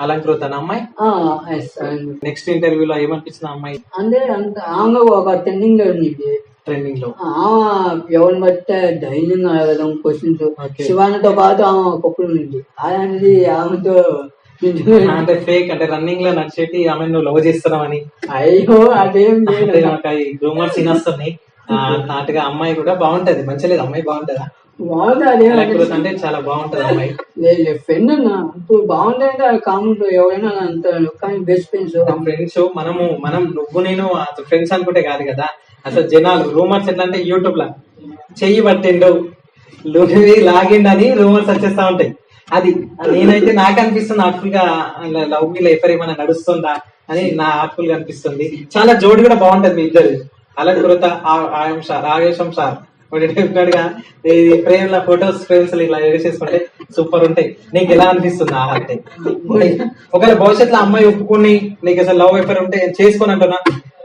అలంకృత. అమ్మాయి నెక్స్ట్ ఇంటర్వ్యూలో ఏమనిపించింది ఆ అమ్మాయి? అంటే అంత ఆమె ఒక ట్రెండింగ్లో ఉంది ట్రెండింగ్లో. ఆమె ఎవరిని బట్టే ధైర్యంగా అడగడం క్వశ్చన్స్. శివానితో పాటు ఆమె ఒకప్పుడు ఉంది అలాంటిది ఆమెతో. అంటే ఫేక్ అంటే రన్నింగ్లో నడిచేటి ఆమె నువ్వు లవ్ చేస్తున్నావని. అయ్యో అదేం నాకు రూమర్స్ వినొస్తున్నాయి. నాటుగా అమ్మాయి కూడా బాగుంటది. మంచి లేదు. అమ్మాయి బాగుంటదా? అలంకృత అంటే చాలా బాగుంటది అమ్మాయి. లేదు ఫ్రెండ్ అన్న. ఇప్పుడు అది కామన్ ఎవరైనా అంత కానీ బెస్ట్ ఫ్రెండ్స్ ఫ్రెండ్స్ మనము మనం నువ్వు నేను ఫ్రెండ్స్ అనుకుంటే కాదు కదా. అసలు జనాలు రూమర్స్ ఎట్లా అంటే యూట్యూబ్ లా. చెయ్యి పట్టిండు. లుంగి లాగిండు అని రూమర్స్ వచ్చేస్తా ఉంటాయి. అది నేనైతే నాకు అనిపిస్తుంది ఆర్ట్ఫుల్గా లవ్ మీ లైఫర్ ఏమైనా నడుస్తుందా అని నా ఆర్ట్ఫుల్గా అనిపిస్తుంది. చాలా జోడి కూడా బాగుంటది మీ ఇద్దరు. అలంకృత ఆయం సార్ ఆవేశం సార్. ఒకటి చెప్పినట్టు గా ఈ ఫ్రేమ్ ల ఫొటోస్ ఫ్రేమ్స్ ఇలా వేసేసుకుంటే సూపర్ ఉంటాయి. నీకు ఎలా అనిపిస్తుంది ఆ అంటే? ఒకవేళ భవిష్యత్తులో అమ్మాయి ఒప్పుకుని నీకు అసలు లవ్ ఎఫర్ ఉంటే చేసుకొని అంటున్నా.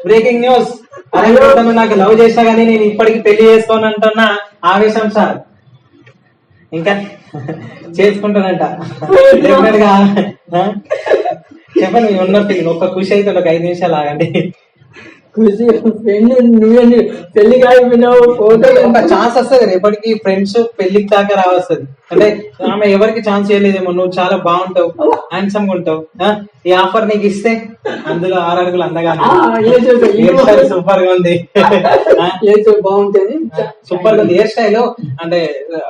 బ్రేకింగ్ న్యూస్ అలంకృత నాకు లవ్ చేసినా గానీ నేను ఇప్పటికి పెళ్ళి చేసుకోను అంటున్నా. ఆవేశం సార్. ఇంకా చేసుకుంటానంట. Definite గా? చెప్పండి మీ ఉన్న ఫీలింగ్ ఒక్క ఖుషి అయితే ఒక ఐదు నిమిషాలు ఆగండి. ఖుషి ఫ్రెండ్ నువ్వే పెళ్ళి కాకపోయినావు ఫోటోలు ఒక ఛాన్స్ వస్తుంది రేపటికి ఫ్రెండ్స్ పెళ్ళికి దాకా రావస్తుంది. అంటే ఆమె ఎవరికి ఛాన్స్ చేయలేదేమో నువ్వు చాలా బాగుంటావు హ్యాండ్సమ్గా ఉంటావు? ఈ ఆఫర్ నీకు ఇస్తే అందులో ఆరు అడుగులు అందగా సూపర్గా ఉంది. బాగుంటుంది సూపర్గా ఉంది. హెయిర్ స్టైల్ అంటే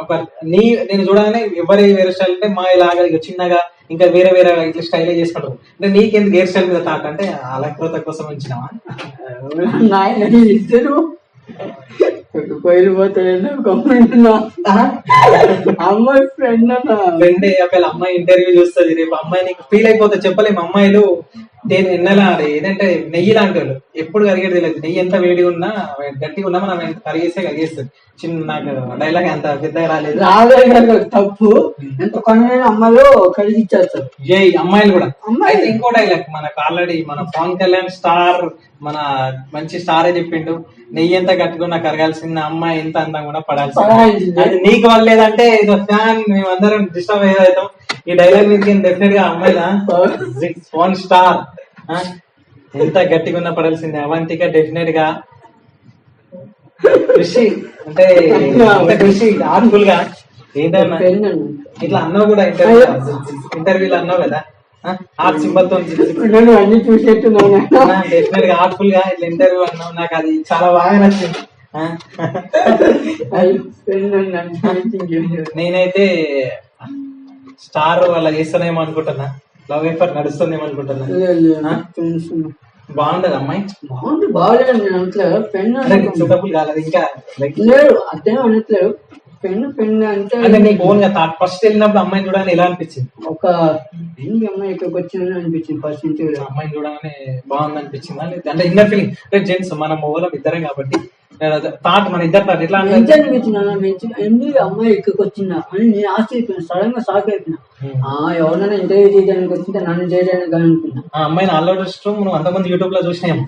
ఒక నీ నేను చూడగానే ఎవరి హెయిర్ స్టైల్ అంటే మా ఇలాగా చిన్నగా ఇంకా వేరే వేరే ఇట్లా స్టైల్ చేసుకుంటావు. అంటే నీకెందుకు హెయిర్ స్టైల్ మీద తాట? అంటే అలంకృత కోసం వచ్చినావా నాయన ఇద్దరు పోయిపోతాడు గమ్ముంటున్నా అమ్మాయి ఫ్రెండ్ అన్న. ఫ్రెండ్ అమ్మాయి ఇంటర్వ్యూ చూస్తుంది. రేపు అమ్మాయి నీకు ఫీల్ అయిపోతే చెప్పలేము. అమ్మాయిలు నేను ఎన్నెలా ఏదంటే నెయ్యి లాంటి వాళ్ళు ఎప్పుడు కరిగేది తెలియదు నెయ్యి ఎంత వేడి ఉన్నా గట్టిగా ఉన్నా మనం ఎంత కరిగేస్తే కరిగేస్తుంది. చిన్న నాకు డైలాగ్ అంత పెద్దగా రాలేదు. తప్పు. ఎంత కొనైన అమ్మలు కలిగిచ్చేస్తారు జై అమ్మాయిలు కూడా. అమ్మాయి- అయితే ఇంకో డైలాగ్ మనకు ఆల్రెడీ మన పవన్ కళ్యాణ్ స్టార్ మన మంచి స్టారే చెప్పిండు. నెయ్యి ఎంత కట్టుకున్నా కరగాల్సిన అమ్మాయి ఎంత అందంగా కూడా పడాల్సింది. అది నీకు వల్లేదంటే ఇది ఫ్యాన్ మేమందరం డిస్టర్బ్ అయ్యేదాం ఈ డైలాగ్ మీద డెఫినెట్గా అమ్మాయిలా? వన్ స్టార్ ఎంత గట్టిగా ఉన్నా పడాల్సిందే. అవంతిక డెఫినెట్గా కృషి అంటే కృషి ఆర్ట్ఫుల్గా ఏంటన్నా? ఇట్లా అన్నావు కూడా ఇంటర్వ్యూ ఇంటర్వ్యూలో అన్నావు కదా. ఆర్ట్ సింబల్తో నేను అన్ని చూసేట్టున్నాను. డెఫినెట్గా ఆర్ట్ఫుల్గా ఇట్లా ఇంటర్వ్యూ అన్నావు. నాకు అది చాలా బాగా నచ్చింది. నేనైతే స్టార్ అలా చేస్తానేమో అనుకుంటున్నా. లవ్ ఎఫర్ నడుస్తుందేమో అనుకుంటున్నా లేదు, లేదు, ఆ? ఫ్రెండ్స్ ఉన్నా. బాగుండదు అమ్మాయి? బాగుంది బాగలేదు. నేను అంటలేదు పెన్ సూటబుల్ కాలేదు. ఇంకా లేదు అదే అనట్లేదు పెన్ పెన్ అంటే అంటే నీకు ఓన్గా థాట్ ఫస్ట్ వెళ్ళినప్పుడు అమ్మాయిని చూడగానే ఎలా అనిపించింది? ఒక ఏంటి అమ్మాయి ఇక్కడికి వచ్చిందని అనిపించింది ఫస్ట్ నుంచి. అమ్మాయిని చూడగానే బాగుంది అనిపించిందా అంటే ఇన్నర్ ఫీలింగ్ అంటే జెంట్స్ మనం ఓవరం ఇద్దరం కాబట్టి థాట్ మన ఇద్దరు థాట్ ఎట్లా ఏంటి అమ్మాయి ఇక్కడికి వచ్చిందా? అని నేను ఆశ్చర్యపోయినా సడన్గా షాక్ అయిపోయినా. ఆ ఎవరైనా ఇంటర్వ్యూ చేయడానికి వచ్చింటే నన్ను చేయడానికి కానీ అనుకున్నా ఆ అమ్మాయిని ఆల్రెడీ నువ్వు అంతమంది యూట్యూబ్లో చూసాను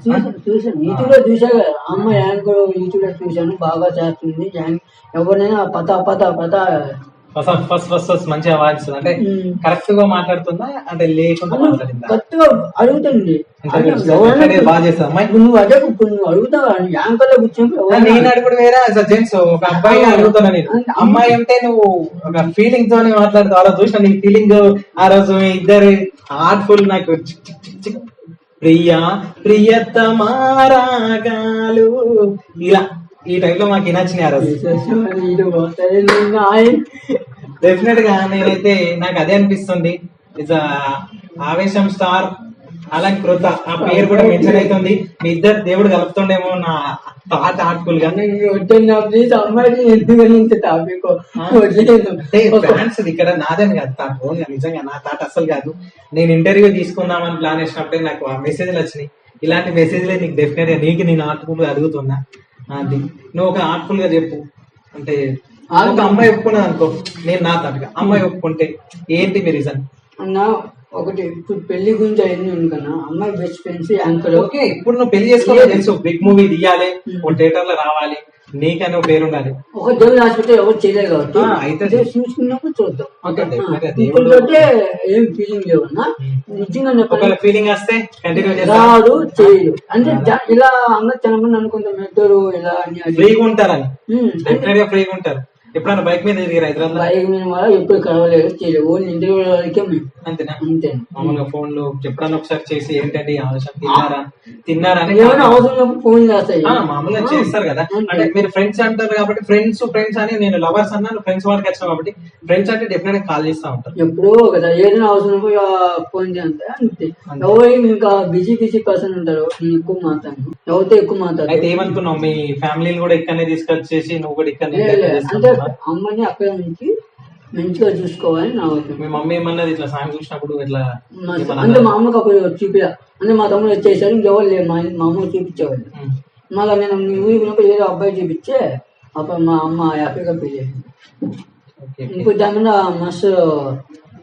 చూసాను యూట్యూబ్లో చూసా కదా అమ్మాయి యాంకర్ యూట్యూబ్లో చూశాను బాగా చేస్తుంది ఎవరినైనా పత పత పత ఫస్ట్ ఫస్ట్ ఫస్ట్ ఫస్ట్ మంచిగా వాయిస్తుంది. అంటే. కరెక్ట్గా మాట్లాడుతుందా? అంటే లేకుండా మాట్లాడిందా? అడుగుతుంది. బాగా చేస్తా నువ్వు అదే ఇప్పుడు నువ్వు అడుగుతావా? కూర్చొని నేను అడుగుడు వేరే జెంట్స్ ఒక అబ్బాయి అడుగుతున్నా నేను. అమ్మాయి అంటే నువ్వు ఒక ఫీలింగ్ తోని మాట్లాడుతావు. రోజు చూసిన నీ ఫీలింగ్ ఆ రోజు ఇద్దరు హార్ట్ఫుల్ నాకు. ప్రియా ప్రియతమారాగాలు ఇలా. ఈ టైప్లో మాకు నచ్చినాయి ఆ రోజు. డెఫినెట్గా నేనైతే నాకు అదే అనిపిస్తుంది. ఇట్స్ ఆవేశం స్టార్ అలంకృత. ఆ పేరు కూడా మెన్షన్ అవుతుంది. మీ ఇద్దరు దేవుడు కలుపుతుండేమో నా థాట్ హార్ట్ఫుల్గా. ఫ్యాన్స్ ఇక్కడ నాదని కాదు నిజంగా నా థాట్ అసలు కాదు. నేను ఇంటర్వ్యూ తీసుకుందామని ప్లాన్ వేసినప్పుడే నాకు ఆ మెసేజ్లు వచ్చినాయి. ఇలాంటి మెసేజ్లే నీకు డెఫినెట్గా నీకు నేను ఆర్ట్ఫుల్గా అడుగుతున్నా. అది. నువ్వు ఒక ఆర్ట్ఫుల్గా చెప్పు. అంటే ఒక అమ్మాయి ఒప్పుకున్నది అనుకో. నేను నా థాట్ అమ్మాయి ఒప్పుకుంటే ఏంటి మీ రీజన్ అన్న ఒకటి ఇప్పుడు పెళ్ళి గురించి అయింది అనుకున్నా అమ్మాయి బెస్ట్ ఫ్రెండ్స్ యాంకర్ ఓకే ఇప్పుడు నువ్వు పెళ్ళి చేసుకోవాలి తెలుసు. బిగ్ మూవీ తీయాలి ఒక థియేటర్లో రావాలి. నీకనే ఒక పేరు ఉండాలి ఒక దేవుని హాస్పిటల్ ఎవరు చేయలేదు కాబట్టి అయితే చూసుకున్నప్పుడు చూద్దాం. ఏం ఫీలింగ్ లేవన్నా నిజంగా ఒకవేళ ఫీలింగ్ వస్తే కంటిన్యూ రాదు చేయదు అంటే ఇలా అందరు చాలా మంది అనుకుంటాం ఇద్దరు ఇలా అని. ఫ్రీగా ఉంటారని. డెఫినెట్గా ఫ్రీగా ఉంటారు. ఎప్పుడైనా బైక్ మీద తిరిగి హైదరాబాద్ బైక్ మీద ఎప్పుడు కలవలేదు. చేయలేదు ఓన్లీ ఇంటర్వ్యూ వరకే మేము అంతేనా? అంతే. మామూలుగా ఫోన్లు ఎప్పుడన్నా ఒకసారి చేసి ఏంటండి ఆలోచన తిన్నారా? తిన్నారా అని ఏమైనా అవసరం ఉన్నప్పుడు ఫోన్ చేస్తాయి. మామూలుగా చేస్తారు కదా. అంటే మీరు ఫ్రెండ్స్ అంటారు కాబట్టి ఫ్రెండ్స్ ఫ్రెండ్స్ అని నేను లవర్స్ అన్నాను ఫ్రెండ్స్ వాడికి వచ్చాను కాబట్టి ఫ్రెండ్స్ అంటే డెఫినెట్గా కాల్ చేస్తా ఉంటారు. ఎప్పుడో కదా ఏదైనా అవసరం ఫోన్ చేస్తే అంతే. ఎవరు ఇంకా బిజీ బిజీ పర్సన్ ఉంటారు ఎక్కువ మాట్లాడను. ఎవరితో ఎక్కువ మాట్లాడతాను అయితే ఏమనుకున్నావు? మీ ఫ్యామిలీని కూడా ఇక్కడనే తీసుకొచ్చేసి నువ్వు కూడా ఇక్కడనే లే. అంటే? అమ్మని అక్కడ నుంచి మంచిగా చూసుకోవాలని నా మీ మమ్మీ ఏమన్నది? ఇట్లా సాంగ్ చూసినప్పుడు ఇట్లా అంటే మా అమ్మకి అప్పుడు చూపిలా అంటే మా తమ్ముడు వచ్చేసారు ఇంకెవరు లేదు మా మా అమ్మ చూపించేవాళ్ళు. మళ్ళీ నేను మీ ఊరికి పోయినప్పుడు ఏదో అబ్బాయి చూపించే అప్పుడు మా అమ్మ హ్యాపీగా ఓకే ఇంకో దాని మీద మస్తు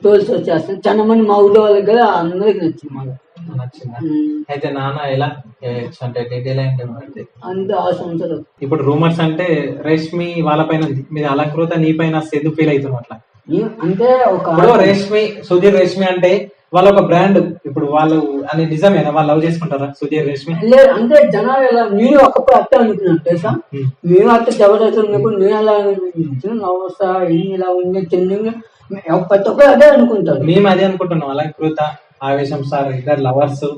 టోల్స్ వచ్చేస్తాయి. చాలా మంది మా ఊళ్ళో వాళ్ళకి కదా అందరికి నచ్చింది మాకు. నచ్చిందా? అయితే నాన్న ఎలా? అంటే డీటెయిల్ అంటే అంత ఇప్పుడు రూమర్స్ అంటే రేష్మి వాళ్ళ పైన మీద అలంకృత నీ పైన ఎందుకు ఫీల్ అవుతున్నావు అట్లా? అంటే ఒక రేష్మి సుధీర్ రేష్మి అంటే వాళ్ళ ఒక బ్రాండ్. ఇప్పుడు వాళ్ళు అని నిజమేనా? వాళ్ళు లవ్ చేసుకుంటారా సుధీర్ రేష్మి? లేదు అంటే జనాలు ఎలా నేను ఒకప్పుడు అట్టే అనుకున్నాను తెలుసా. మేము అట్లా జబర్దస్త్ ఉన్నప్పుడు నేను ఎలా నవ్వుస్తా ఏం ఇలా ఉంది తిండి ప్రతి ఒక్కరు అదే అనుకుంటారు. మేము అదే అనుకుంటున్నాం అలంకృత. ఆవేశం సార్ ఇద్దరు లవర్స్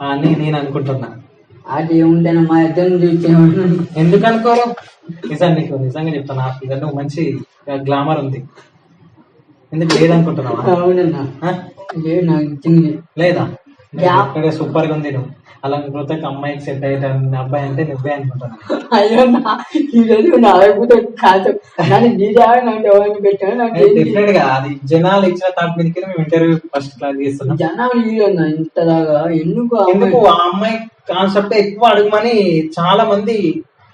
అని నేను అనుకుంటున్నా. అది ఏముంటేనా మా ఇద్దరిని చూస్తే ఎందుకు అనుకోరు నిజం నీకు నిజంగా చెప్తాను ఫిగర్ నువ్వు మంచి గ్లామర్ ఉంది. ఎందుకు లేదనుకుంటున్నావా? అవునన్నా? లేదు నాకు లేదా? సూపర్గా ఉంది నువ్వు. అలంకృతకి అమ్మాయికి సెట్ అయ్యే అబ్బాయి అంటే నువ్వే అనుకుంటున్నా అయ్యో నా ఈరోజు నా అయిపోతే కాదు. నన్ను నీదే నాకు ఎవరిని పెట్టాను నాకు ఏంటి? డిఫరెంట్గా అది జనాలు ఇచ్చిన థాట్ మీదకి మేము ఇంటర్వ్యూ ఫస్ట్ క్లాస్ చేస్తున్నాం. జనాలు ఇయ్యన్నా ఇంతలాగా ఎందుకు ఎందుకు ఆ అమ్మాయి కాన్సెప్ట్ ఎక్కువ అడుగుమని చాలా మంది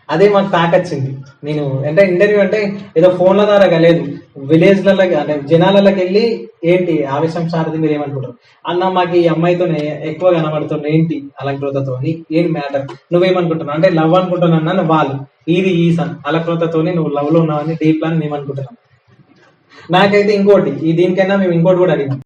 అదే మాకు తాకొచ్చింది. నేను అంటే ఇంటర్వ్యూ అంటే ఏదో ఫోన్ల ద్వారా లేదు విలేజ్లలో అంటే జనాలకి వెళ్ళి ఏంటి ఆవేశం సారథి మీరు ఏమనుకుంటారు అన్న మాకు ఈ అమ్మాయితోనే ఎక్కువ కనబడుతుంది ఏంటి అలంకృతతోని ఏంటి మ్యాటర్? నువ్వేమనుకుంటున్నావు? అంటే లవ్ అనుకుంటున్నా వాళ్ళు. ఇది ఈసన్ అలంకృతతోని నువ్వు లవ్లో ఉన్నావని డీప్ అని మేము అనుకుంటున్నాం నాకైతే ఇంకోటి ఈ దీనికైనా మేము ఇంకోటి కూడా అడిగాం.